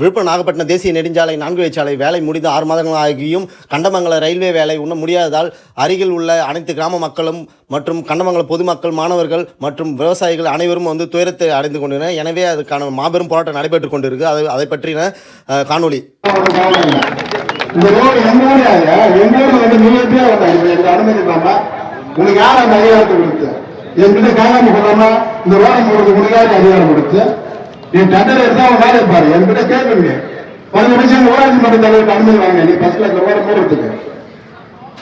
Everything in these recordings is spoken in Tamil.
விழுப்புரம் நாகப்பட்டினம் தேசிய நெடுஞ்சாலை நான்கு வழிச்சாலை வேலை முடிந்து ஆறு மாதங்கள் ஆகியும் கண்டமங்கல ரயில்வே வேலை இன்னும் முடியாததால் அருகில் உள்ள அனைத்து கிராம மக்களும் மற்றும் கண்டமங்கல பொதுமக்கள் மாணவர்கள் மற்றும் விவசாயிகள் அனைவரும் வந்து துயரத்தை அடைந்து கொண்டனர். எனவே அதுக்கான மாபெரும் போராட்டம் நடைபெற்று கொண்டிருக்கு. அது அதை பற்றின காணொலி காணொளி. யார் அந்த அதிகாரத்தை கொடுத்து? என்கிட்ட காணாம சொல்லாம இந்த ரோடை உங்களுக்கு அதிகாரம் கொடுத்து நீ டெண்டர் எடுத்தா அவன் வேலையை பாரு. என்கிட்ட கேட்குறீங்க பத்து நிமிஷம் ஊராட்சி மன்ற தலைவருக்கு அனுமதி வாங்க நீ ஃபர்ஸ்ட்ல இந்த ரோடை போடுறதுக்கு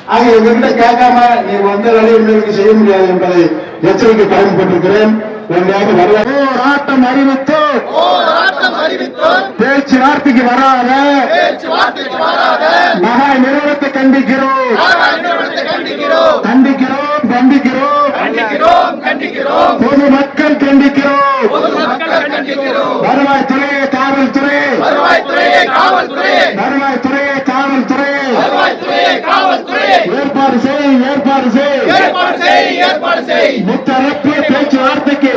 ஆக எங்ககிட்ட கேட்காம நீ வந்த வேலையை உங்களுக்கு செய்ய முடியாது என்பதை எச்சரிக்கை பயன்பட்டிருக்கிறேன் உங்களாக வரல போராட்டம் அறிவித்து? பேச்சுவார்த்தைக்கு வராத? மகா நிறுவனத்தை கண்டிக்கிறோம். கண்டிக்கிறோம். கண்டிக்கிறோம் பொது மக்கள் கண்டிக்கிறோம். வருவாய்த்துறையே காவல்துறை. வருவாய்த்துறையே காவல்துறையே வருவாய்த்துறையே காவல்துறை. ஏற்பாடு செய் ஏற்பாடு செய். ஏற்பாடு செய் ஏற்பாடு செய். முத்தரப்பு பேச்சுவார்த்தைக்கு.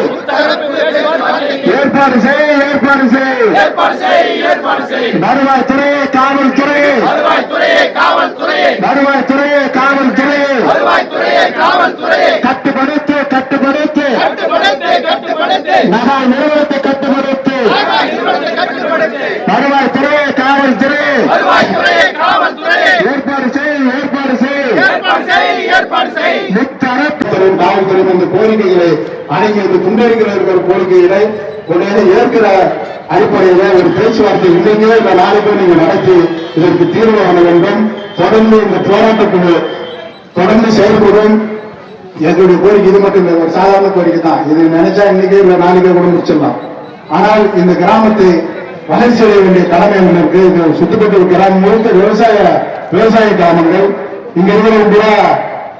ஏற்பாடு செய் ஏற்பாடு செய். ஏற்பாடு செய் ஏற்பாடு செய். வருவாய்த்துறையே காவல்துறை. வருவாய்த்துறையே காவல்துறையே வருவாய்த்துறையே காவல்துறை. வருவாய்த்துறையே காவல்துறையே கட்டுப்படுத்து கட்டுப்படுத்து. கட்டுப்படுத்து கட்டுப்படுத்து. மகா நிறுவனத்தை கட்டுப்படுத்து. வருவாய்த்துறையே காவல்துறை. வருவாய்த்துறையே காவல்துறையே ஏற்பாடு செய் ஏற்பாடு செய் ஏற்பாடு இந்த கோரிக்கைகளை அடங்கியது குண்டடிக்கிற கோரிக்கைகளை உடனே ஏற்கிற அடிப்படையில ஒரு பேச்சுவார்த்தை இன்றைக்கே இந்த நாளைக்கு நீங்க நடத்தி இதற்கு தீர்வு காண வேண்டும். தொடர்ந்து இந்த போராட்ட தொடர்ந்து செயல்படும். எங்களுடைய கோரிக்கை இது மட்டும் இல்லை ஒரு சாதாரண கோரிக்கை தான். இது நினைச்சா இன்னைக்கு இல்லை நாளைக்கே கூட முடிச்சிடலாம். ஆனால் இந்த கிராமத்தை வளர்ச்சி அடைய வேண்டிய கடமை இருக்கு இது சுத்தப்பட்டு கிராமம் முழுக்க விவசாய விவசாய கிராமங்கள் இங்க இருக்கிறவங்க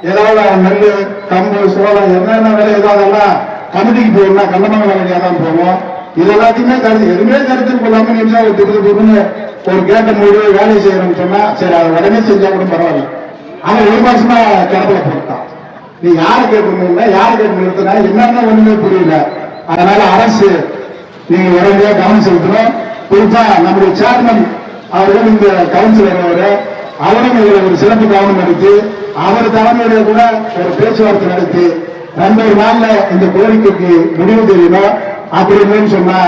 ஏதாவது நெல் கம்பு சோளம் என்னென்ன வேலை ஏதாவது எல்லாம் கமிட்டிக்கு போகணும்னா கண்டமங்கல வேலையா தான் போவோம். இது எல்லாத்தையுமே கருத்து எதுவுமே கருத்தில் கொள்ளாம நிமிஷம் ஒரு திரு திருன்னு ஒரு கேட்ட மூடி வேலை செய்யணும்னு சொன்னா சரி அதை உடனே செஞ்சா கூட பரவாயில்ல. ஆனா ஒரு மாசமா கிடப்பில போட்டான் நீ யாரை கேட்கணும்னா யாரை கேட்டு நிறுத்தினா என்னன்னா ஒண்ணுமே புரியல. அதனால அரசு நீங்க உடனடியாக கவனம் செலுத்தணும். குறிப்பா நம்முடைய சேர்மன் அவர்கள் இந்த கவுன்சிலர் அவரை அவரும் இதில் ஒரு சிறப்பு கவனம் எடுத்து அவர் தலைமையில கூட ஒரு பேச்சுவார்த்தை நடத்தி ரெண்டு நாள்ல இந்த கோரிக்கைக்கு முடிவு தெரியணும் அப்படின்னு சொன்னா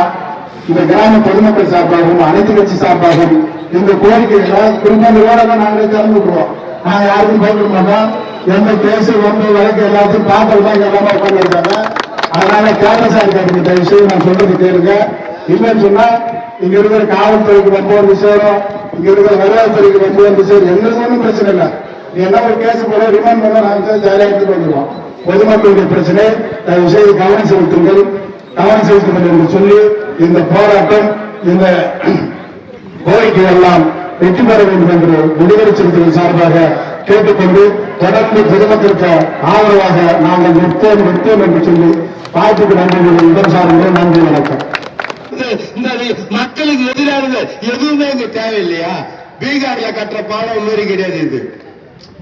இந்த கிராம பொதுமக்கள் சார்பாகவும் அனைத்து கட்சி சார்பாகவும் இந்த கோரிக்கைகளை குறிப்பா இந்த நாங்களே திறந்து விட்டுருவோம். நாங்க யாருக்கும் பயப்பட மாட்டோம். எந்த கேஸ் ஒன்று வழக்கு எல்லாத்தையும் பார்த்து தான் எல்லாமே உட்காந்துருக்காங்க அதனால கேரள சார் கேட்டு தயவு நான் சொல்றது கேளுங்க. இல்லைன்னு சொன்னா இங்க இருக்கிற காவல்துறைக்கு ரொம்ப வந்து சேரும். இங்க இருக்கிற வருவாய்த்துறைக்கு ரொம்ப வந்து சேரும். எங்களுக்கு ஒன்றும் பிரச்சனை இல்லை. நீ என்ன ஒரு கேஸ் போல ரிமாண்ட் பண்ண நாங்க ஜாலியாக எடுத்துட்டு வந்துருவோம் பொதுமக்களுடைய பிரச்சனை தயவு செய்து கவனம் செலுத்துங்கள். கவனம் செலுத்துங்கள் என்று சொல்லி இந்த போராட்டம் இந்த கோரிக்கை எல்லாம் வெற்றி பெற வேண்டும் என்று விடுதலை சிறுத்தைகள் சார்பாக கேட்டுக்கொண்டு தொடர்ந்து பொதுமக்களுக்கு ஆதரவாக நாங்கள் நிற்போம் நிற்போம் என்று சொல்லி வாய்ப்புக்கு நன்றி இடம் சார்ந்த நன்றி வணக்கம். இந்த மக்களுக்கு எதிரானது எதுவுமே இங்க தேவையில்லையா? பீகார்ல கட்டுற பாலம் மாரி கிடையாது இது.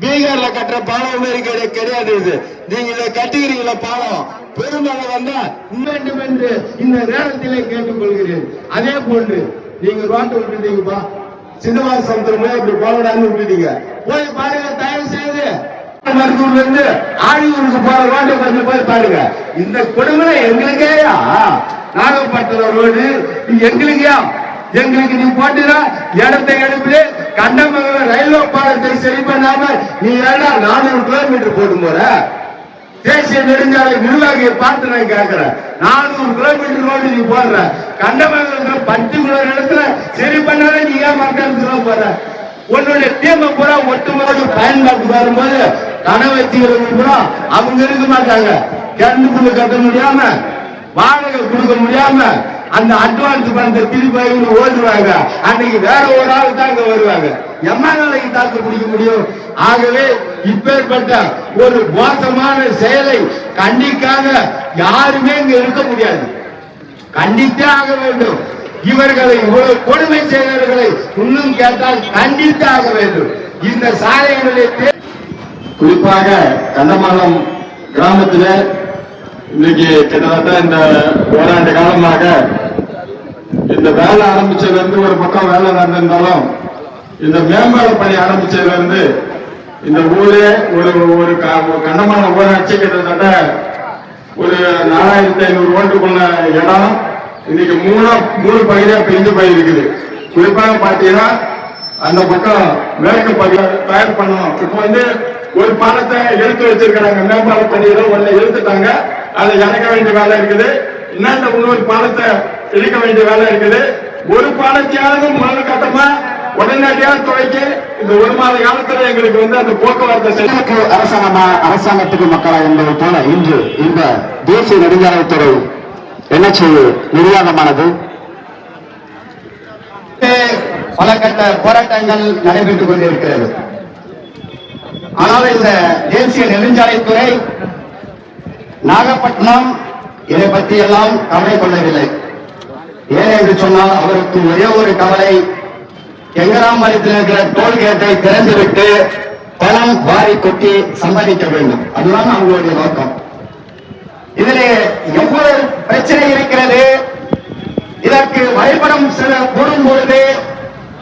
பீகார்ல கட்டுற பாலம் மாரி கிடையாது இது. நீங்க இதை கட்டுகிறீங்களா பாலம். பெருமழை வந்தா வேண்டும் என்று இந்த நேரத்திலே கேட்டுக்கொள்கிறேன். அதே போன்று நீங்க ரோட்டை விட்டுட்டீங்கப்பா சின்னவாச சமுத்திரமே இப்படி போலடான்னு விட்டுட்டீங்க போய் பாருங்க தயவு செய்து மருத்துவர்ல இருந்து ஆழியூருக்கு போற ரோட்டை கொஞ்சம் போய் பாருங்க. இந்த கொடுமை எங்களுக்கேயா நாகப்பட்டினம் ரோடு இது எங்களுக்கேயா எங்களுக்கு நீ போட்டுற இடத்தை எடுத்து கண்டமங்கலம் ரயில்வே பாலத்தை சரி பண்ணாம நீ ஏடா நானூறு கிலோமீட்டர் போட்டு போற? தேசிய நெடுஞ்சாலை நிர்வாகியை பார்த்து நான் கேட்கிறேன் நானூறு கிலோமீட்டர் ரோடு நீ போடுற. கண்டமங்கலத்துல பர்டிகுலர் இடத்துல சரி பண்ணாத நீ ஏன் மக்களுக்கு போற? உன்னுடைய தீமை பூரா ஒட்டுமொத்த பயன்பாட்டுக்கு வரும்போது கனவத்திகளுக்கு பூரா அவங்க இருக்க மாட்டாங்க. கிணத்துக்குள்ள கட்ட முடியாம வாடகை கொடுக்க முடியாம அந்த அட்வான்ஸ் பணத்தை திருப்பி ஓடுவாங்க அன்னைக்கு வேற ஒரு ஆள் தான் இங்க வருவாங்க எம்மாநாளைக்கு தாக்கு பிடிக்க முடியும்? ஆகவே இப்பேற்பட்ட ஒரு மோசமான செயலை கண்டிக்காக யாருமே இங்க இருக்க முடியாது. கண்டித்தே ஆக வேண்டும். இவர்களை இவ்வளவு கொடுமை செய்தவர்களை இன்னும் கேட்டால் கண்டித்தே ஆக வேண்டும். இந்த சாலைகளை குறிப்பாக கண்டமங்கலம் கிராமத்தில் இன்னைக்கு கிட்டத்தட்ட இந்த ஓராண்டு காலமாக இந்த வேலை ஆரம்பிச்சதுலேருந்து ஒரு பக்கம் வேலை நடந்திருந்தாலும் இந்த மேம்பால பணி ஆரம்பிச்சதுலேருந்து இந்த ஊரே ஒரு ஒரு க- ஒரு கண்டமான ஊராட்சி கிட்டத்தட்ட ஒரு நாலாயிரத்தி ஐநூறு ஓட்டுக்குள்ள இடம் இன்னைக்கு மூணா மூணு பகுதியா பிரிஞ்சு போயிருக்குது. குறிப்பாக பாத்தீங்கன்னா அந்த பக்கம் மேற்கு பகுதியை தயார் பண்ணணும். இப்ப வந்து ஒரு பாலத்தை எடுத்து வச்சிருக்கிறாங்க. மேம்பால பணியில ஒன்னு எடுத்துட்டாங்க. அதை இறக்க வேண்டிய வேலை இருக்குது. இன்னும் இன்னொரு பாலத்தை இழுக்க வேண்டிய வேலை இருக்குது. ஒரு பாலத்தையாவது முதல் கட்டமா உடனடியாக துவைக்க இந்த ஒரு மாத காலத்துல எங்களுக்கு வந்து அந்த போக்குவரத்து அரசாங்கமா அரசாங்கத்துக்கு மக்களா என்பது போல இன்று இந்த தேசிய நெடுஞ்சாலைத்துறை என்ன செய்வது? நிர்வாகமானது பல கட்ட போராட்டங்கள் நடைபெற்றுக் கொண்டிருக்கிறது. ஆனால் இந்த தேசிய நெடுஞ்சாலைத்துறை நாகப்பட்டினம் இதை பற்றி எல்லாம் கவலை கொள்ளவில்லை. ஏன் என்று சொன்னால் அவருக்கு ஒரே ஒரு கவலை எங்கராமரத்தில் இருக்கிற டோல்கேட்டை திறந்துவிட்டு பணம் வாரி கொட்டி சம்பாதிக்க வேண்டும். அதுதான் அவங்களுடைய நோக்கம். இதிலே எவ்வளவு பிரச்சனை இருக்கிறது? இதற்கு வரைபடம் சில போடும் பொழுது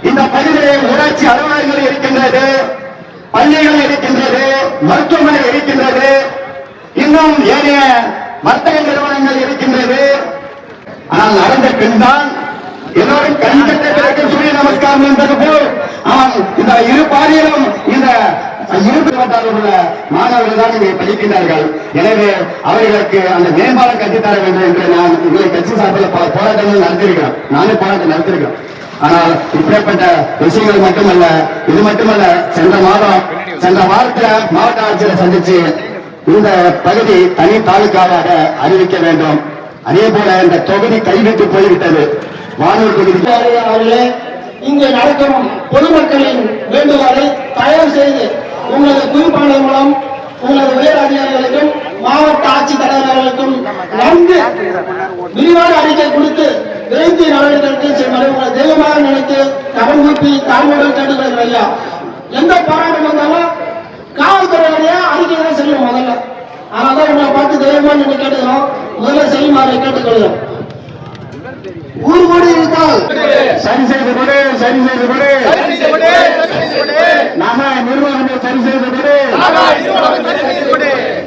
இந்த பகுதியிலே ஊராட்சி அலுவலகங்கள் இருக்கின்றது பள்ளிகள் இருக்கின்றது மருத்துவமனை இருக்கின்றது இன்னும் ஏனைய வர்த்தக நிறுவனங்கள் இருக்கின்றது. ஆனால் நடந்த பின்தான் எல்லோரும் கண்கட்ட பிறகு சூரிய நமஸ்காரம் என்பது போல் ஆனால் இந்த இரு பாதையிலும் இந்த இரு மாணவர்கள் தான் இங்கே படிக்கின்றார்கள். எனவே அவர்களுக்கு அந்த மேம்பாலம் கட்டித்தர வேண்டும் என்று நான் உங்களை கட்சி சார்பில் பல போராட்டங்கள் நடத்திருக்கிறேன் நானும் போராட்டம் நடத்திருக்கிறேன் ஆனால் இப்படிப்பட்ட விஷயங்கள் மட்டுமல்ல இது மட்டுமல்ல சென்ற மாதம் சென்ற வாரத்தில் மாவட்ட ஆட்சியரை சந்திச்சு இந்த பகுதி தனி தாலுக்காவாக அறிவிக்க வேண்டும். அதே போல இந்த தொகுதி கைவிட்டு போய்விட்டது. வானூர் தொகுதி. அவர்களே இங்கே நடக்கும் பொதுமக்களின் வேண்டுகோளை தயவு செய்து உங்களது குறிப்பாணை மூலம் உங்களது உயர் அதிகாரிகளுக்கும் மாவட்ட ஆட்சித்தலைவர்களுக்கும் நன்கு விரிவான அறிக்கை கொடுத்து விரைந்து நடவடிக்கை செய்யுமாறு உங்களை தெய்வமாக நினைத்து கடன் கூப்பி தாழ்மையுடன் கேட்டுக்கொள்கிறேன் ஐயா. எந்த போராட்டம் வந்தாலும் காவல்துறையுடைய அறிக்கை தான் செய்யணும் முதல்ல. அதனால உங்களை பார்த்து தெய்வமாக நின்று முதல்ல செய்யுமாறு கேட்டுக்கொள்கிறோம். ஒரு கூடி இருந்தால். சரி செய்து கொடு சரி செய்து கொடு. நகை நிர்வாகத்தை சரி செய்து கொடு.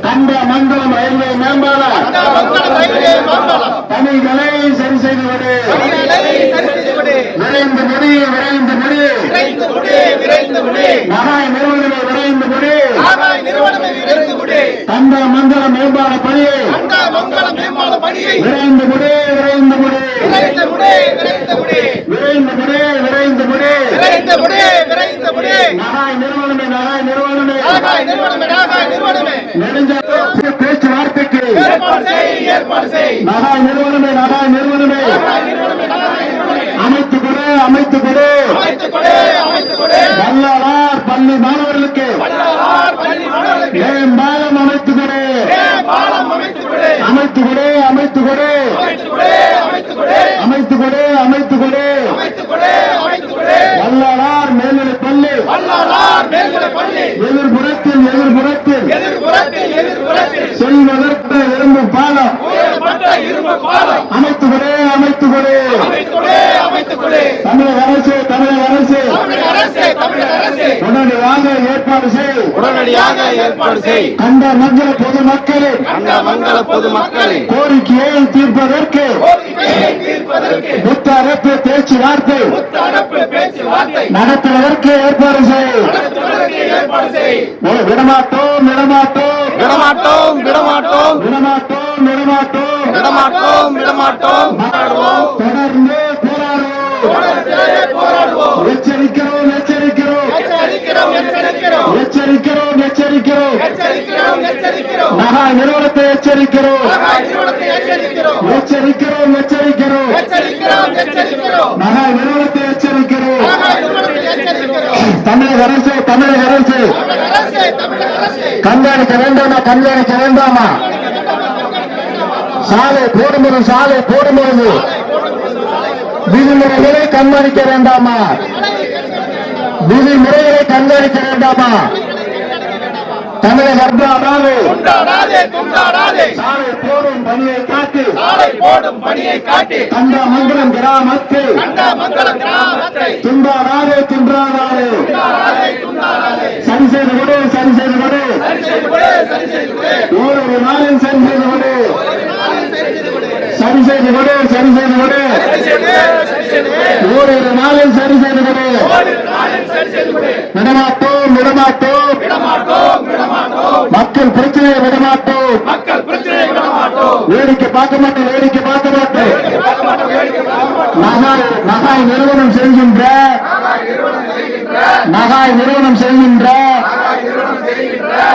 கண்ட மண்டலம் ரயில்வே மேம்பாலம். பணிகளை சரி செய்து கொடு. விரைந்து முடி விரைந்து முடி விரைந்து முடி நகை நிறுவனங்களை விரைந்து முடி தந்த மண்டலம் மேம்பால பணியை விரைந்து முடி விரைந்து முடி விரைந்து முடி விரைந்து முடி நிறுவனமே மகாய் நிறுவனமே. நிறுவனமே, ஆகாய் நிறுவனமே. நெடுஞ்சாலை பேச்சுவார்த்தைக்கு. ஏற்பாடு செய், ஏற்பாடு செய். நிறுவனமே மகாய் நிறுவனமே. அமைத்து கொடு அமைத்து கொடு. வல்லாளார் பள்ளி மாணவர்களுக்கு. வள்ளலார் பள்ளி மாணவர்களுக்கு. மேம்பாலம் அமைத்து கொடு. பாலம் அமைத்துக் கொடு. அமைத்து கொடு அமைத்து கொடே அமைத்து கொடு அமைத்து கொடு வல்லாளார் மேல்நிலை பள்ளி எதிர்புறத்தில் எதிர்புறத்தில். செல்வதற்கு விரும்பும் பாலம். அமைத்து கொடு அமைத்து கொடு தமிழக அரசு தமிழக அரசு. உடனடியாக ஏற்பாடு செய். உடனடியாக ஏற்பாடு செய். அந்த மங்கள பொதுமக்களே அந்த மங்கள பொதுமக்களே கோரிக்கையை தீர்ப்பதற்கு. முத்தரப்பு பேச்சு வார்த்தை நடத்துவதற்கு ஏற்பாடு செய். விடமாட்டோம் விடமாட்டோம். விடமாட்டோம் விடமாட்டோம். விடமாட்டோம் விடமாட்டோம். விடமாட்டோம் விடமாட்டோம் தொடர்ந்து போராடுவோம். எச்சரிக்கிறோம் எச்சரிக்கிறோம். எச்சரிக்கிறோம் எச்சரிக்கிறோம். எச்சரிக்கிறோம் மகா நிறுவனத்தை எச்சரிக்கிறோம். எச்சரிக்கிறோம். எச்சரிக்கிறோம் மகா நிறுவனத்தை எச்சரிக்கிறோம். தமிழக அரசு தமிழக அரசு. கண்காணிக்க வேண்டாமா கண்காணிக்க வேண்டாமா? சாலை போடும்போது சாலை போடும்போது. விதிமுறைகளை கண்காணிக்க வேண்டாமா? விதிமுறைகளை கண்காணிக்க வேண்டாமா? தமிழக அன்றாடாது சாலை போடும் பணியை காட்டு சாலை போடும் பணியை காட்டி கண்டமங்கலம் கிராமத்தில் கண்டமங்கலம் கிராமத்தை. துண்டாடாதே துண்டாடாதே சரி செய்து விடு சரி செய்து விடு ஓரிரு நாளில் சரி செய்து விடு சரி செய்து கொடு சரி செய்து கொடு. சரி ஓரிரு நாளில் சரி செய்து கொடு. விடமாட்டோம் விடமாட்டோம். மக்கள் பிரச்சனையை விடமாட்டோம். வேடிக்கை பார்க்க மாட்டோம் வேடிக்கை பார்க்க மாட்டோம். பார்க்க மாட்டோம் வேடிக்கை பார்க்க மாட்டோம் நகாய் நகாய் நிறுவனம் செய்கின்ற நகாய் நிறுவனம் செய்கின்ற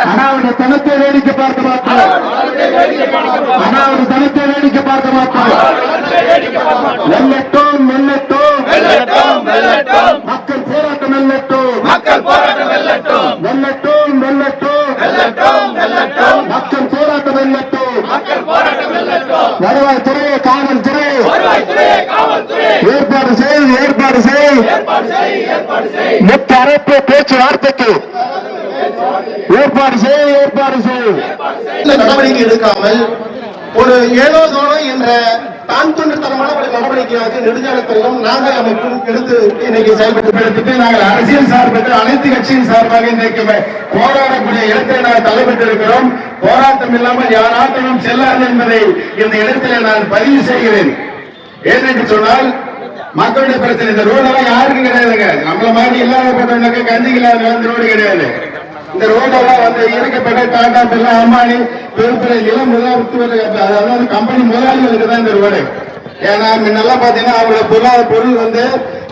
அனாவடி தனத்தை வேடிக்கை பார்க்க மாட்டோம். அனாவடி தனத்தை வேடிக்கை பார்க்க மாட்டோம் வெல்லட்டும் வெல்லட்டும் வெல்லட்டும் வெல்லட்டும் மக்கள் போராட்டம் வெல்லட்டும் மக்கள் போராட்டம் வெல்லட்டும் வெல்லட்டும் வெல்லட்டும் வெல்லட்டும் வெல்லட்டும் மக்கள் போராட்டம் வெல்லட்டும் மக்கள் போராட்டம் வெல்லட்டும் வருவாய்த்துறை காவல்துறை வருவாய்த்துறை காவல்துறை ஏற்பாடு செய் ஏற்பாடு செய் ஏற்பாடு செய் ஏற்பாடு செய் முத்தரப்பு பேச்சுவார்த்தைக்கு ஏற்பாடு செய் ஏற்பாடு செய். இந்த நடவடிக்கை எடுக்காமல் ஒரு ஏனோ தோனோ என்ற தான் தோன்றத்தனமான ஒரு நடவடிக்கையாக நெடுஞ்சாலைத்துறையும் நாங்கள் அமைப்பும் எடுத்து இன்னைக்கு செயல்பட்டு நாங்கள் அரசியல் சார்பற்ற அனைத்து கட்சியின் சார்பாக இன்றைக்கு போராடக்கூடிய இடத்தை நாங்கள் தலைப்பட்டிருக்கிறோம். போராட்டம் இல்லாமல் யாராட்டும் செல்லாது என்பதை இந்த இடத்திலே நான் பதிவு செய்கிறேன். ஏனென்று சொன்னால் மக்களுடைய பிரச்சனை. இந்த ரோடெல்லாம் யாருக்கும் கிடையாதுங்க. நம்மள மாதிரி இல்லாத கஞ்சி இல்லாத வந்து ரோடு கிடையாது. இந்த ரோடெல்லாம் வந்து இறக்கப்பட்ட டாடா பில்லா அம்பானி பெரிய இளம் நிலம் அதாவது கம்பெனி முதலாளிகளுக்கு தான் இந்த ரோடு ஏன்னா முன்னெல்லாம் பாத்தீங்கன்னா அவங்களோட பொருளாதார பொருள் வந்து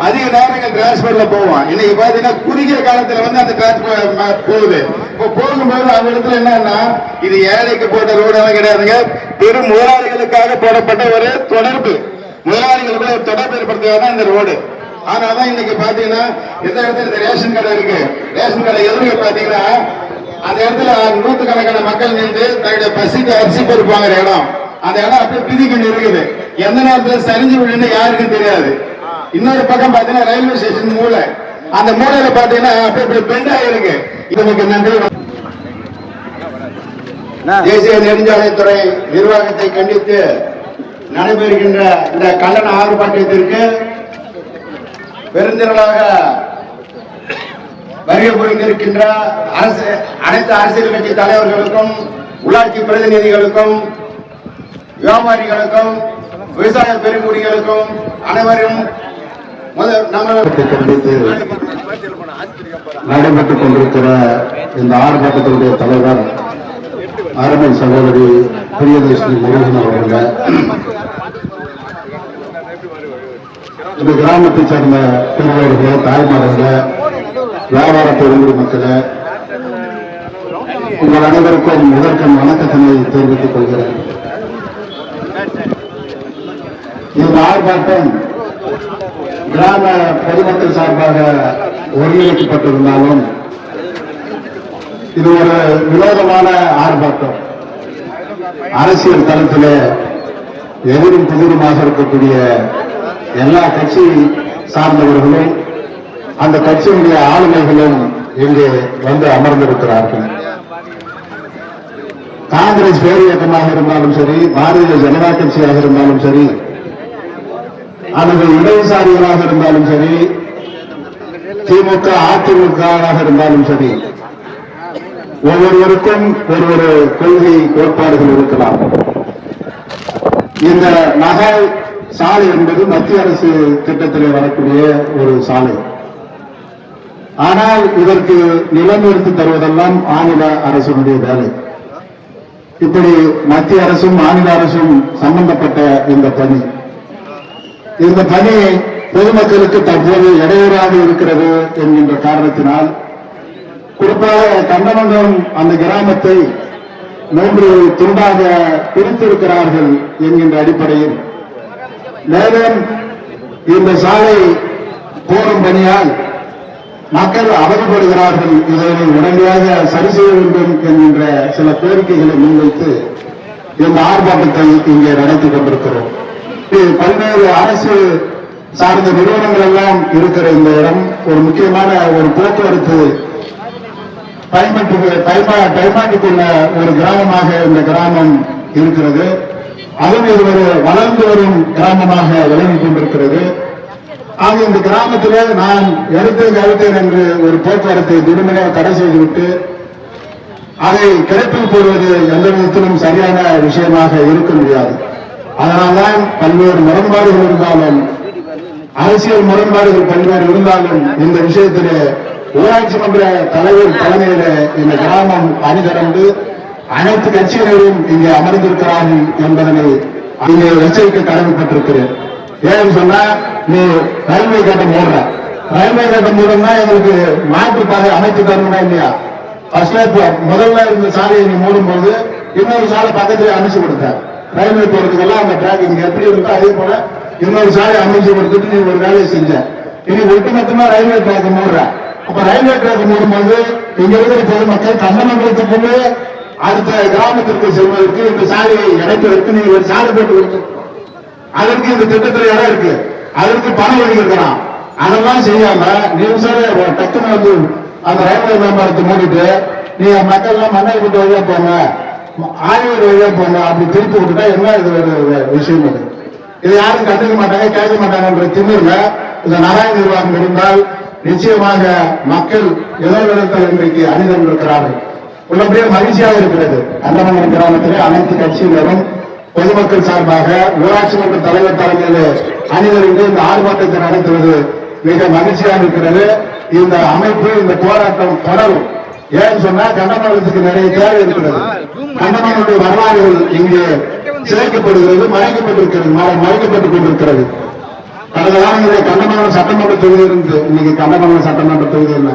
அதிக நேரங்கள் டிரான்ஸ்போர்ட்ல போவோம் இன்னைக்கு பாத்தீங்கன்னா குறுகிய காலத்துல வந்து அந்த டிரான்ஸ்போர்ட் போகுது. இப்போ போகும்போது அவங்க இடத்துல என்னன்னா இது ஏழைக்கு போட்ட ரோடு எல்லாம் கிடையாதுங்க. பெரும் முதலாளிகளுக்காக போடப்பட்ட ஒரு தொடர்பு. முதலாளிகளுக்குள்ள தொடர்பு ஏற்படுத்துவது தான் இந்த ரோடு. ஆனாதான் இன்னைக்கு பாத்தீங்கன்னா எந்த இடத்துல இந்த ரேஷன் கடை இருக்கு? ரேஷன் கடை எதிர்க்க பாத்தீங்கன்னா அந்த இடத்துல நூத்துக்கணக்கான மக்கள் நின்று தன்னுடைய பசிக்கு அரிசி பருப்பு வாங்குற இடம். அந்த இடம் அப்படியே பிதிக்கொண்டு இருக்குது. எந்த நேரத்துல சரிஞ்சு விழுன்னு யாருக்கும் தெரியாது. இன்னொரு பக்கம் பாத்தீங்கன்னா ரயில்வே ஸ்டேஷன் மூலை அந்த மூலையில பாத்தீங்கன்னா அப்படியே இப்படி பெண்ட் ஆகிருக்கு இதுக்கு நன்றி. தேசிய நெடுஞ்சாலைத்துறை நிர்வாகத்தை கண்டித்து நடைபெறுகின்ற இந்த கண்டன ஆர்ப்பாட்டத்திற்கு பெருந்திரளாக வருகை புரிந்திருக்கின்ற அரசு அனைத்து அரசியல் கட்சி தலைவர்களுக்கும் உள்ளாட்சி பிரதிநிதிகளுக்கும் வியாபாரிகளுக்கும் விவசாய பெருங்குடிகளுக்கும் அனைவரும் முதல் நம்ம நடைபெற்றுக் கொண்டிருக்கிற இந்த ஆர்ப்பாட்டத்தினுடைய தலைவர் அருமை சகோதரி பிரியதர்ஷினி முருகன் அவர்கள். இந்த கிராமத்தை சேர்ந்த பெரியவர்களே தாய்மார்களே வியாபார பெருங்குடி மக்களே உங்கள் அனைவருக்கும் முதற்கண் வணக்கத்தினை தெரிவித்துக் கொள்கிறேன். இந்த ஆர்ப்பாட்டம் கிராம பொதுமக்கள் சார்பாக ஒருங்கிணைக்கப்பட்டிருந்தாலும் இது ஒரு வினோதமான ஆர்ப்பாட்டம். அரசியல் தளத்தில் எதிரும் புதிருமாக இருக்கக்கூடிய எல்லா கட்சி சார்ந்தவர்களும் அந்த கட்சியினுடைய ஆளுமைகளும் இங்கே வந்து அமர்ந்திருக்கிறார்கள். காங்கிரஸ் பேரியக்கமாக இருந்தாலும் சரி பாரதிய ஜனதா கட்சியாக இருந்தாலும் சரி அல்லது இடதுசாரிகளாக இருந்தாலும் சரி திமுக அதிமுக இருந்தாலும் சரி ஒவ்வொருவருக்கும் ஒரு ஒரு கொள்கை கோட்பாடுகள் இருக்கலாம். இந்த நகர் சாலை என்பது மத்திய அரசு திட்டத்திலே வரக்கூடிய ஒரு சாலை. ஆனால் இதற்கு நிலம் எடுத்து தருவதெல்லாம் மாநில அரசினுடைய வேலை. இப்படி மத்திய அரசும் மாநில அரசும் சம்பந்தப்பட்ட இந்த பணி. இந்த பணி பொதுமக்களுக்கு தற்போது இடையூறாக இருக்கிறது என்கின்ற காரணத்தினால் குறிப்பாக கண்டமங்கலம் அந்த கிராமத்தை மூன்று துண்டாக பிரித்திருக்கிறார்கள் என்கின்ற அடிப்படையில். மேலும் இந்த சாலை போரும் பணியால் மக்கள் அவதிப்படுகிறார்கள். இதனை உடனடியாக சரி செய்ய வேண்டும் என்கின்ற சில கோரிக்கைகளை முன்வைத்து இந்த ஆர்ப்பாட்டத்தை இங்கே நடத்தி கொண்டிருக்கிறோம். பல்வேறு அரசு சார்ந்த நிறுவனங்கள் எல்லாம் இருக்கிற இந்த இடம் ஒரு முக்கியமான ஒரு போக்குவரத்து பயன்பட்டு பயன்பாட்டுக்குள்ள ஒரு கிராமமாக இந்த கிராமம் இருக்கிறது. அதுவும் இது ஒரு வளர்ந்து வரும் கிராமமாக விளங்கிக் கொண்டிருக்கிறது. ஆக இந்த கிராமத்திலே நான் எடுத்தேன் எழுத்தேன் என்று ஒரு போக்குவரத்தை திடமென தடை செய்துவிட்டு அதை கிடைப்பில் போடுவது எந்த விதத்திலும் சரியான விஷயமாக இருக்க முடியாது. அதனால்தான் பல்வேறு முரண்பாடுகள் இருந்தாலும் அரசியல் முரண்பாடுகள் பல்வேறு இருந்தாலும் இந்த விஷயத்திலே ஊராட்சி மன்ற தலைவர் தலைமையில இந்த கிராமம் அணிதிரண்டு அனைத்து கட்சியினரும் இங்கே அமர்ந்திருக்கிறார்கள் என்பதனை இங்கே எச்சரிக்கை கடமைப்பட்டிருக்கிறேன். ஏன்னு சொன்னா நீ ரயில்வே கட்டம் மூடுற ரயில்வே கட்டம் மூடணும்னா எங்களுக்கு மாற்று பாதை அமைத்து தரணுமா இல்லையா? ஃபர்ஸ்ட் முதல்ல இருந்த சாலையை நீ மூடும் போது இன்னொரு சாலை பக்கத்துல அமைச்சு கொடுத்தார் ரயில்வே போறதுக்கெல்லாம் அந்த டிராக் இங்க எப்படி இருக்கோ அதே போல இன்னொரு சாலை அமைச்சு கொடுத்துட்டு நீ ஒரு வேலையை செஞ்ச. இனி ஒட்டுமொத்தமா ரயில்வே டிராக் மூடுற. அப்ப ரயில்வே டிராக் மூடும்போது இங்க இருக்கிற பொதுமக்கள் கண்டமங்கலத்துக்குள்ளே அடுத்த கிராமத்திற்கு செல்வதற்கு இந்த சாலையை இணைப்பதற்கு நீ ஒரு சாலை போட்டு அதற்கு இந்த திட்டத்தில் இடம் இருக்கு. அதற்கு பணம் ஒதுக்கிருக்கிறான் அதெல்லாம் செய்யாம நிமிஷம் டக்குன்னு வந்து அந்த ரயில்வே விளம்பரத்தை மூடிட்டு நீங்க மக்கள் எல்லாம் மண்ணை விட்டு வழியா போங்க. ஆயுர் வழியா போங்க. அப்படி திருப்பி விட்டுட்டா என்ன இது ஒரு விஷயம் அது? இதை யாரும் கண்டுக்க மாட்டாங்க கேட்க மாட்டாங்கன்ற திமிர்ல இந்த நாராயண நிர்வாகம் இருந்தால் நிச்சயமாக மக்கள் எதிர்காலத்தில் இன்றைக்கு அணிந்திருக்கிறார்கள் உள்ளபடியே மகிழ்ச்சியாக இருக்கிறது. அந்தமங்கலம் கிராமத்திலே அனைத்து கட்சியினரும் பொதுமக்கள் சார்பாக ஊராட்சி மன்ற தலைவர் தலைமையிலே அணிதறிந்து இந்த ஆர்ப்பாட்டத்தை நடத்துவது மிக மகிழ்ச்சியாக இருக்கிறது. இந்த அமைப்பு இந்த போராட்டம் தொடரும். ஏன்னு சொன்னா கண்டமங்கலத்துக்கு நிறைய தேவை இருக்கிறது. கண்டமங்கலுடைய வரலாறுகள் இங்கே சேர்க்கப்படுகிறது மறைக்கப்பட்டிருக்கிறது மறைக்கப்பட்டுக் கொண்டிருக்கிறது. கடந்த காலங்களில் கண்டமான சட்டமன்ற தொகுதி இருந்து இன்னைக்கு கண்டமங்கலம் சட்டமன்ற தொகுதி இல்லை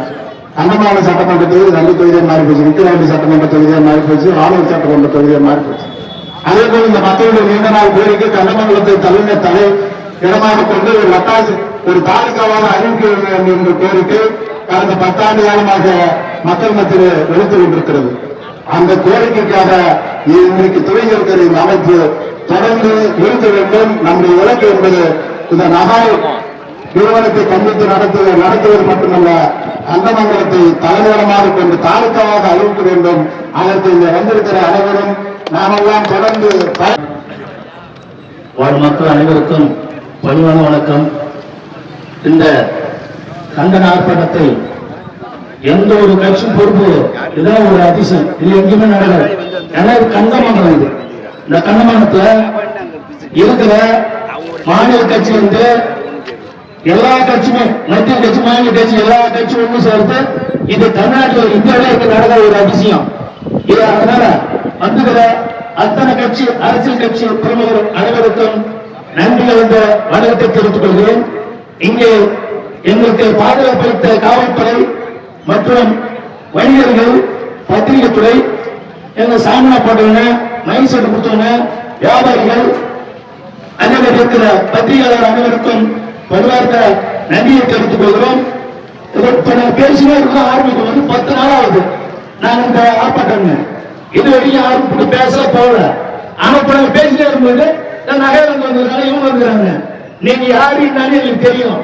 கண்டமான சட்டமன்ற தொகுதி ரெண்டு தொகுதியாக மாறி போச்சு. விக்கிரவாண்டி சட்டமன்ற தொகுதியாக மாறி போச்சு. ஆளுநர் சட்டமன்ற தொகுதியாக மாறி போச்சு. அதே போல இந்த மக்களுடைய நீண்ட நாள் கோரிக்கை கண்டமங்கலத்தை தலைமை தலை இடமாக கொண்டு ஒரு வட்டாசி ஒரு தாலுகாவாக அறிவிக்க வேண்டும் என்ற கோரிக்கை கடந்த பத்தாண்டு காலமாக மக்கள் மத்தியில் எடுத்து கொண்டிருக்கிறது. அந்த கோரிக்கைக்காக இன்றைக்கு துவங்கி இருக்கிற இந்த அமைப்பு தொடர்ந்து இருக்க வேண்டும். நம்முடைய இலக்கு என்பது இந்த நகாய் நிறுவனத்தை கண்டித்து நடத்துவது நடத்துவது மட்டுமல்ல அந்தமங்கலத்தை தலைநகரமாக கொண்டு தாலுக்காவாக அறிவிக்க வேண்டும். அதற்கு இங்க வந்திருக்கிற அனைவரும் நாமெல்லாம் தொடர்ந்து வாழ் மக்கள் அனைவருக்கும் பணிவான வணக்கம். இந்த கண்டன ஆர்ப்பாட்டத்தை எந்த ஒரு கட்சியும் பொறுப்பு இதெல்லாம் ஒரு அதிசயம். இது எங்கேயுமே நடக்காது. ஏன்னா இது கண்டமங்கலம் இது இந்த கண்டமங்கலத்துல இருக்கிற மாநில கட்சி வந்து எல்லா கட்சியுமே மத்திய கட்சி மாநில கட்சி எல்லா கட்சியும் ஒன்று சேர்த்து இது தமிழ்நாட்டில் இந்தியாவிலே இருக்க நடக்கிற ஒரு அதிசயம். இது அதனால வந்துகிற அத்தனை கட்சி அரசியல் கட்சி பிரமுகர் அனைவருக்கும் நன்றி வந்த வணக்கத்தை தெரிவித்துக் கொள்கிறேன். இங்கே எங்களுக்கு பாதுகாப்பளித்த காவல்துறை மற்றும் வணிகர்கள் பத்திரிகை துறை எங்க சாமினா போட்டவங்க மைக் செட் கொடுத்தவங்க வியாபாரிகள் அதே மாதிரி இருக்கிற பத்திரிகையாளர் அனைவருக்கும் பரிவார்த்த நன்றியை தெரிவித்துக் கொள்கிறோம். இப்ப நான் பேசினே இருக்க ஆர்மிக்கு வந்து பத்து நாள் ஆகுது நான் இந்த ஆர்ப்பாட்டம் இது வரைக்கும் யாரும் கூட பேச போகல. ஆனா இப்ப நாங்க பேசிட்டே இருக்கும்போது நான் நகையில வந்திருக்காங்க இவங்க வந்துருக்காங்க. நீங்க யாரு என்னன்னு எங்களுக்கு தெரியும்.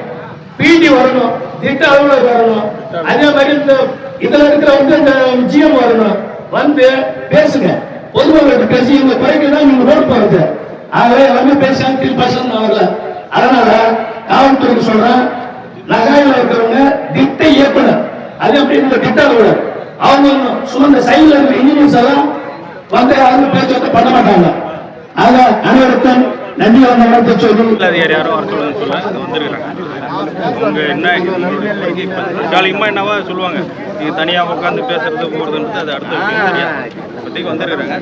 பிடி வரணும் திட்ட அலுவலர் வரணும். அதே மாதிரி இந்த இதுல இருக்கிற வந்து இந்த ஜிஎம் வரணும். வந்து பேசுங்க. பொதுமக்களுக்கு பேசி இந்த குறைக்கு தான் நீங்க ரோடு போறது ஆகவே எல்லாமே பேசாம திருப்பி பேசணும் வரல. அதனால காவல்துறைக்கு சொல்றேன் நகரில் இருக்கிறவங்க திட்ட இயக்குனர் அது எப்படி இந்த திட்ட அலுவலர் அவங்க சுமந்த சைடில் இருக்கிற இன்ஜினியர்ஸ் எல்லாம் வந்து யாரும் பேச்சுவார்த்தை பண்ண மாட்டாங்க. ஆக அனைவருக்கும் நன்றி வந்தவர்கள் சொல்லி. யாரும் வர சொல்லுங்க வந்திருக்கிறாங்க. அவங்க என்ன உங்களுடைய என்னவா சொல்லுவாங்க? நீங்க தனியா உட்காந்து பேசுறது போறதுன்றது அது அடுத்த இப்போதைக்கு வந்திருக்கிறாங்க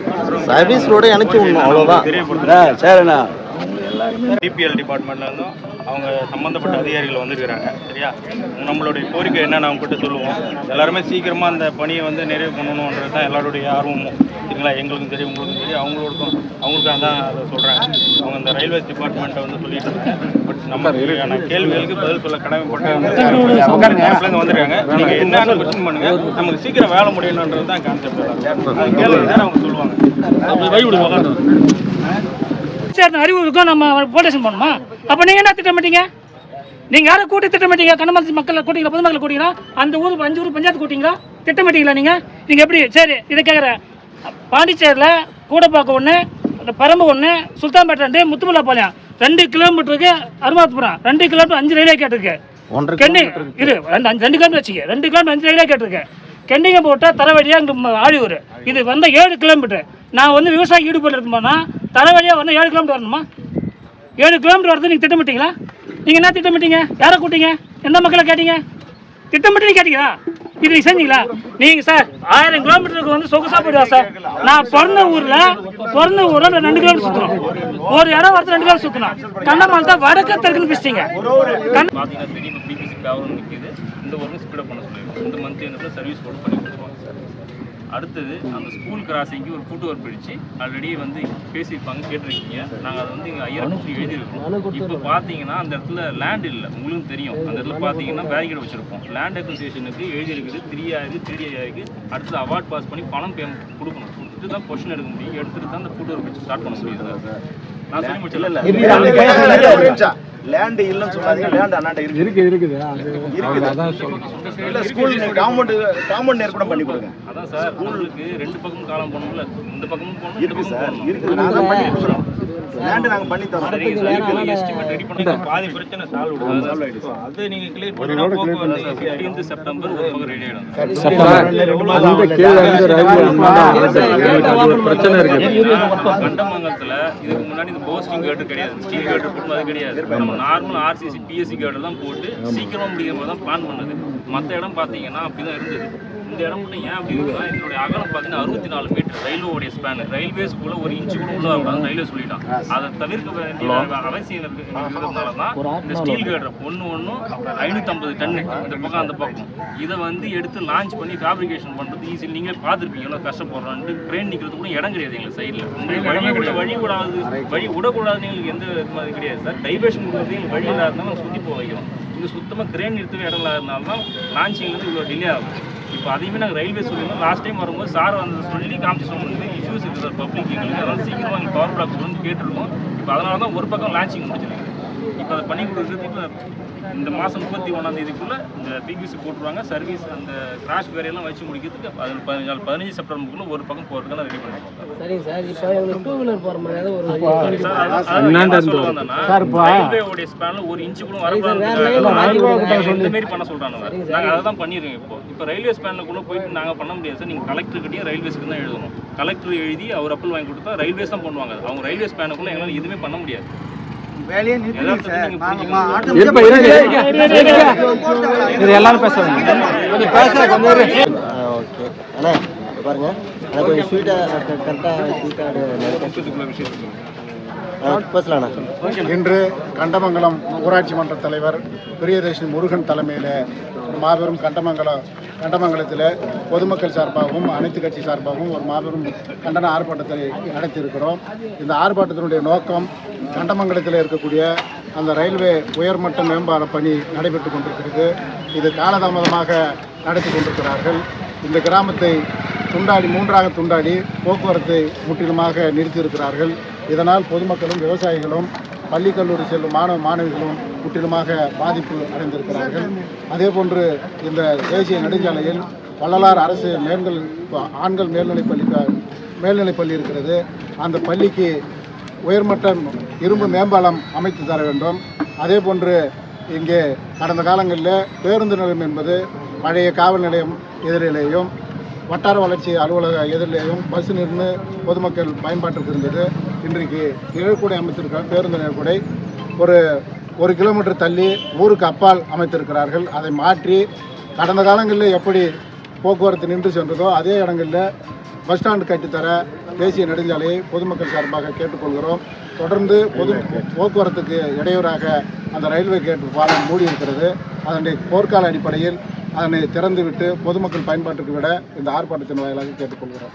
சர்வீஸ் ரோட விடணும் அவ்வளவுதான். தெரியப்படுத்துறேன். டிபிஎல் டிபார்ட்மெண்ட்ல இருந்தும் அவங்க சம்பந்தப்பட்ட அதிகாரிகள் வந்திருக்கிறாங்க சரியா? நம்மளுடைய கோரிக்கை என்னன்னு அவங்க கிட்ட சொல்லுவோம். எல்லாருமே சீக்கிரமா அந்த பணியை வந்து நிறைவு பண்ணணுன்றது தான் எல்லாருடைய ஆர்வமும். சரிங்களா? எங்களுக்கும் சரி உங்களுக்கும் சரி அவங்களுக்கும் அவங்களுக்கும் அதான் அதை சொல்றாங்க அவங்க அந்த ரயில்வே டிபார்ட்மெண்ட்டை வந்து சொல்லிட்டு இருக்காங்க. பட் நம்ம கேள்விகளுக்கு பதில் சொல்ல கடமைப்பட்டு வந்திருக்காங்க. நீங்க என்னன்னு கொஸ்டின் பண்ணுங்க. நமக்கு சீக்கிரம் வேலை முடியணுன்றது தான் கான்செப்ட் அது கேள்வி அவங்க சொல்லுவாங்க. சேர்ந்த அறிவுக்கும் நம்ம போட்டேஷன் பண்ணுமா அப்ப நீங்க என்ன திட்டமிட்டீங்க நீங்க யாரை கூட்டி திட்டமிட்டீங்க கண்ணமரத்து மக்களை கூட்டிங்களா? பொதுமக்களை கூட்டிங்களா? அந்த ஊர் அஞ்சு ஊர் பஞ்சாயத்து கூட்டிங்களா? திட்டமிட்டீங்களா நீங்க? நீங்க எப்படி? சரி இதை கேட்குறேன் பாண்டிச்சேரியில் கூடப்பாக்கம் ஒன்று பரம்பு ஒன்று சுல்தான்பேட்டை ரெண்டு முத்துமலாப்பாளையம் ரெண்டு கிலோமீட்டருக்கு அருமாத்துப்புறம் ரெண்டு கிலோமீட்டர் அஞ்சு ரயிலே கேட்டிருக்கு. கெண்டி இரு ரெண்டு அஞ்சு ரெண்டு கிலோமீட்டர் வச்சுக்க. ரெண்டு கிலோமீட்டர் அஞ்சு ரயிலே கேட்டிருக்கு. கெண்டிங்க போட்டால் தரவழியாக இங்கே ஆழியூர். இது வந்த ஏழு கிலோமீட்டர். நான் வந்து விவசாய ஈடுபாடு இருக்குமானா தரவழியாக வந்து ஏழு கிலோமீட்டர் வரணுமா? ஏழு கிலோமீட்டர் வரது நீங்கள் திட்டமிட்டீங்களா? நீங்கள் என்ன திட்டமிட்டீங்க? யாரை கூட்டிங்க எந்த மக்களை கேட்டீங்க? திட்டமிட்டு கேட்டீங்களா? இது நீங்கள் செஞ்சீங்களா? நீங்கள் சார் ஆயிரம் கிலோமீட்டருக்கு வந்து சொகுசாக போயிடுவா சார். நான் பிறந்த ஊரில் பிறந்த ஊரில் ரெண்டு கிலோமீட்டர் சுற்றணும் ஒரு இடம் வரது ரெண்டு கிலோமீட்டர் சுற்றணும் கண்ணமால் தான் வடக்க தெற்குன்னு பிடிச்சிங்க கண் பார்த்தீங்கன்னா பிபிசி பேவரும் நிற்கிது இந்த ஒரு ஸ்பீடப் பண்ண சொல்லிடுவோம். இந்த மந்த் எண்டில் சர்வீஸ் போட்டு பண்ணி கொடுத்துருவாங்க சார். அடுத்தது அந்த ஸ்கூல் கிராசிங்க்கு ஒரு கூட்டு ஒர்க் பிடிச்சு ஆல்ரெடி வந்து பேசியிருப்பாங்க கேட்டிருக்கீங்க. நாங்கள் அதை வந்து இங்கே ஐயர் கொடுத்து எழுதியிருக்கோம். இப்போ பார்த்தீங்கன்னா அந்த இடத்துல லேண்ட் இல்லை. உங்களுக்கும் தெரியும். அந்த இடத்துல பார்த்தீங்கன்னா பேரிகேட் வச்சுருப்போம். லேண்ட் அக்விசிஷனுக்கு எழுதியிருக்குது. த்ரீ ஆயிருக்கு த்ரீ ஆயிருக்கு அடுத்து அவார்ட் பாஸ் பண்ணி பணம் பே கொடுக்கணும். கொடுத்துட்டு தான் கொஷின் எடுக்க முடியும். எடுத்துட்டு தான் அந்த கூட்டு ஒர்க் பிடிச்சி ஸ்டார்ட் பண்ண முடியும் சார் நான் சொல்லி முடிச்சல லேண்ட் இல்லைன்னு சொல்லாதீங்க. லேண்ட் அண்ணாட்ட இருக்கு. இருக்கு இருக்குது இல்ல ஸ்கூல் காம்பவுண்ட் காம்பவுண்ட் ஏற்பாடு பண்ணி கொடுங்க. அதான் சார். உங்களுக்கு ரெண்டு பக்கமும் காலம் போகணும்ல இந்த பக்கமும் போகணும் இருக்கு சார். இருக்கு தான் பண்ணி கொடுக்குறோம் லேண்ட் நாங்க பண்ணி தரோம். சரிங்க சார். இப்போ எஸ்டிமேட் ரெடி பண்ணி பாதி பிரச்சனை சால்வ் ஆயிடுச்சு. அது நீங்க கிளியர் பண்ணினா போக்குவரத்து 15th செப்டம்பர் ஒரு பக்கம் ரெடி ஆயிடும். பிரச்சனை கண்டமங்கலத்துல இதுக்கு முன்னாடி இந்த போஸ்டிங் கேட்டு கிடையாது. ஸ்டீல் கேட்டு போட்டு அது கிடையாது. நம்ம நார்மல் ஆர்சிசி பிஎஸ்சி கேட்டு தான் போட்டு சீக்கிரமா முடிக்கிற மாதிரி தான் பிளான் பண்ணது. மற்ற இடம் பார்த்தீங்கன்னா அப்படிதான் இருந்தது. இந்த இடம் மட்டும் ஏன் அப்படி இருக்குன்னா இதனுடைய அகலம் பார்த்தீங்கன்னா அறுபத்தி நாலு மீட்டர் ரயில்வேடைய ஸ்பேன் ரயில்வேஸ்க்குள்ள ஒரு இன்ச்சு கூட உள்ள வரக்கூடாது ரயில்வே சொல்லிட்டான். அதை தவிர்க்க வேண்டிய அவசியம் இருக்கிறதுனால தான் இந்த ஸ்டீல் கேட்டர் ஒன்று ஒன்றும் ஐநூற்றம்பது டன்னு இந்த பக்கம் அந்த பக்கம். இதை வந்து எடுத்து லான்ச் பண்ணி ஃபேப்ரிகேஷன் பண்ணுறது ஈஸி நீங்களே பார்த்துருப்பீங்க. எவ்வளோ கஷ்டப்படுறோன்ட்டு. ட்ரெயின் நிற்கிறது கூட இடம் கிடையாது எங்களுக்கு சைடில் வழி கூட வழி கூடாது வழி விடக்கூடாதுன்னு எங்களுக்கு எந்த மாதிரி கிடையாது சார். டைவர்ஷன் கொடுக்குறது எங்களுக்கு வழி இல்லாதனால நாங்கள் சுற்றி போக வைக்கிறோம் இங்கே சுத்தமாக கிரேன் நிறுத்தவே இடம் இல்லாதனால தான் வந்து இவ்வளோ டிலே ஆகும் இப்போ அதையுமே நாங்கள் ரயில்வே சொல்லியிருந்தோம். லாஸ்ட் டைம் வரும்போது சார் வந்து சொல்லி காமிச்சு சொன்னது இஷ்யூஸ் இருக்குது சார் பப்ளிக் எங்களுக்கு. அதனால சீக்கிரமாக எங்கள் பவர் பிளாக் வந்து கேட்டிருக்கோம். இப்போ அதனால தான் ஒரு பக்கம் லான்ச்சிங் முடிச்சிருக்கேன் இப்போ அதை பண்ணி கொடுக்குறது இப்போ இந்த மாதம் முப்பத்தி ஒன்றாம் தேதிக்குள்ளே இந்த பிபிசி போட்டுருவாங்க. சர்வீஸ் அந்த கிராஷ் வேறையெல்லாம் வச்சு முடிக்கிறதுக்கு அது பதினஞ்சு நாள் பதினஞ்சு செப்டம்பருக்குள்ள ஒரு பக்கம் போகிறதுக்கு ரெடி பண்ணிருக்கோம் சரிங்க சார் இப்போ எங்களுக்கு டூ வீலர் போகிற மாதிரி ஒரு ஸ்பேன்ல ஒரு இன்ச்சு கூட வரக்கூடாது இந்த மாதிரி பண்ண சொல்றாங்க சார். நாங்க அதை தான் பண்ணிருக்கோம் இப்போ. இப்போ ரயில்வே ஸ்பேன்ல கூட போயிட்டு நாங்க பண்ண முடியாது சார். நீங்க கலெக்டர்கிட்டயும் ரயில்வேஸ்க்கு தான் எழுதணும். கலெக்டர் எழுதி அவர் அப்பிள் வாங்கி கொடுத்தா ரயில்வேஸ் தான் பண்ணுவாங்க. அவங்க ரயில்வே ஸ்பேனுக்குள்ள எங்களால எதுவுமே பண்ண முடியாது. வேலையே. எல்லாரும் பேசுவாங்க ஓகே. அண்ணா பாருங்க. எனக்கு கொஞ்சம் ஸ்வீட்டாக கரெக்டாக ஸ்வீட்டாக பேசலாண்ணா இன்று கண்டமங்கலம் ஊராட்சி மன்ற தலைவர் பிரியதர்ஷினி முருகன் தலைமையில் மாபெரும் கண்டமங்கலம் கண்டமங்கலத்தில் பொதுமக்கள் சார்பாகவும் அனைத்து கட்சி சார்பாகவும் ஒரு மாபெரும் கண்டன ஆர்ப்பாட்டத்தை நடத்தியிருக்கிறோம். இந்த ஆர்ப்பாட்டத்தினுடைய நோக்கம் கண்டமங்கலத்தில் இருக்கக்கூடிய அந்த ரயில்வே உயர்மட்ட மேம்பால பணி நடைபெற்று கொண்டிருக்கிறது. இது காலதாமதமாக நடத்தி கொண்டிருக்கிறார்கள். இந்த கிராமத்தை துண்டாடி மூன்றாக துண்டாடி போக்குவரத்தை முற்றிலுமாக நிறுத்தியிருக்கிறார்கள். இதனால் பொதுமக்களும் விவசாயிகளும் பள்ளி கல்லூரி செல்லும் மாணவ மாணவிகளும் முற்றிலுமாக பாதிப்பு அடைந்திருக்கிறார்கள். அதேபோன்று இந்த தேசிய நெடுஞ்சாலையில் வள்ளலார் அரசு மேல்கள் ஆண்கள் மேல்நிலைப் பள்ளி மேல்நிலைப் பள்ளி இருக்கிறது. அந்த பள்ளிக்கு உயர்மட்ட இரும்பு மேம்பாலம் அமைத்து தர வேண்டும். அதே போன்று இங்கே கடந்த காலங்களில் பேருந்து நிலையம் என்பது பழைய காவல் நிலையம் எதிரிலேயும் வட்டார வளர்ச்சி அலுவலக எதிரிலேயும் பஸ் நின்று பொதுமக்கள் பயன்பாட்டுக்கு இருந்தது. இன்றைக்கு நிழற்குடை அமைத்திருக்கிற பேருந்து நிழற்குடை ஒரு ஒரு கிலோமீட்டர் தள்ளி ஊருக்கு அப்பால் அமைத்திருக்கிறார்கள். அதை மாற்றி கடந்த காலங்களில் எப்படி போக்குவரத்து நின்று சென்றதோ அதே இடங்களில் பஸ் ஸ்டாண்டு கட்டித்தர தேசிய நெடுஞ்சாலையை பொதுமக்கள் சார்பாக கேட்டுக்கொள்கிறோம். தொடர்ந்து பொது போக்குவரத்துக்கு இடையூறாக அந்த ரயில்வே கேட் பாலம் மூடி இருக்கிறது அதனுடைய போர்க்கால அடிப்படையில் அதனை திறந்துவிட்டு பொதுமக்கள் பயன்பாட்டுக்கு விட இந்த ஆர்ப்பாட்டத்தின் வாயிலாக கேட்டுக்கொள்கிறோம்.